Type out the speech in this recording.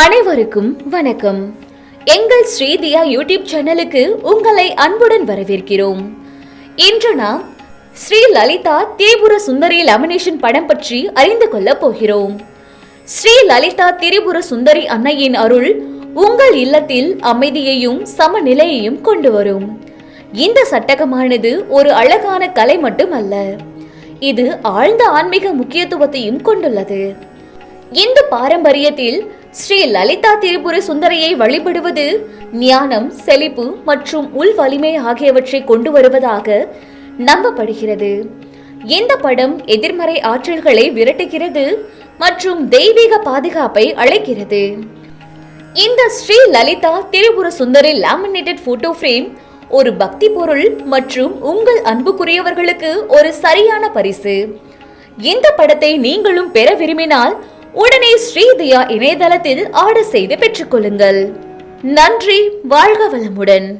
அனைவருக்கும் வணக்கம். எங்கள் ஸ்ரீதியா யூடியூப் சேனலுக்கு உங்களை அன்புடன் வரவேற்கிறோம். இன்று நாம் ஸ்ரீ லலிதா திரிபுர சுந்தரி லாமினேஷன் படம் பற்றி அறிந்து கொள்ளப் போகிறோம். ஸ்ரீ லலிதா திரிபுர சுந்தரி அன்னையின் அருள் உங்கள் இல்லத்தில் அமைதியையும் சமநிலையையும் கொண்டு வரும். இந்த சட்டகமானது ஒரு அழகான கலை மட்டுமல்ல இது ஆழ்ந்த ஆன்மீக முக்கியத்துவத்தையும் கொண்டுள்ளது. இந்த பாரம்பரியத்தில் ஸ்ரீ லலிதா திரிபுர சுந்தரியை வழிபடுவது ஞானம் செழிப்பு மற்றும் உள் வலிமை ஆகியவற்றை கொண்டு வருவதாக நம்பப்படுகிறது. இந்த படம் எதிர்மறை ஆற்றல்களை விரட்டுகிறது மற்றும் தெய்வீக பாதுகாப்பை அழைக்கிறது இந்த Shri Lalitha Tripura Sundari laminated photo frame ஒரு பக்தி பொருள் மற்றும் உங்கள் அன்புக்குரியவர்களுக்கு ஒரு சரியான பரிசு. இந்த படத்தை நீங்களும் பெற விரும்பினால் உடனே ஸ்ரீதியா இணையதளத்தில் ஆர்டர் செய்து பெற்றுக்கொள்ளுங்கள். நன்றி வாழ்க வளமுடன்.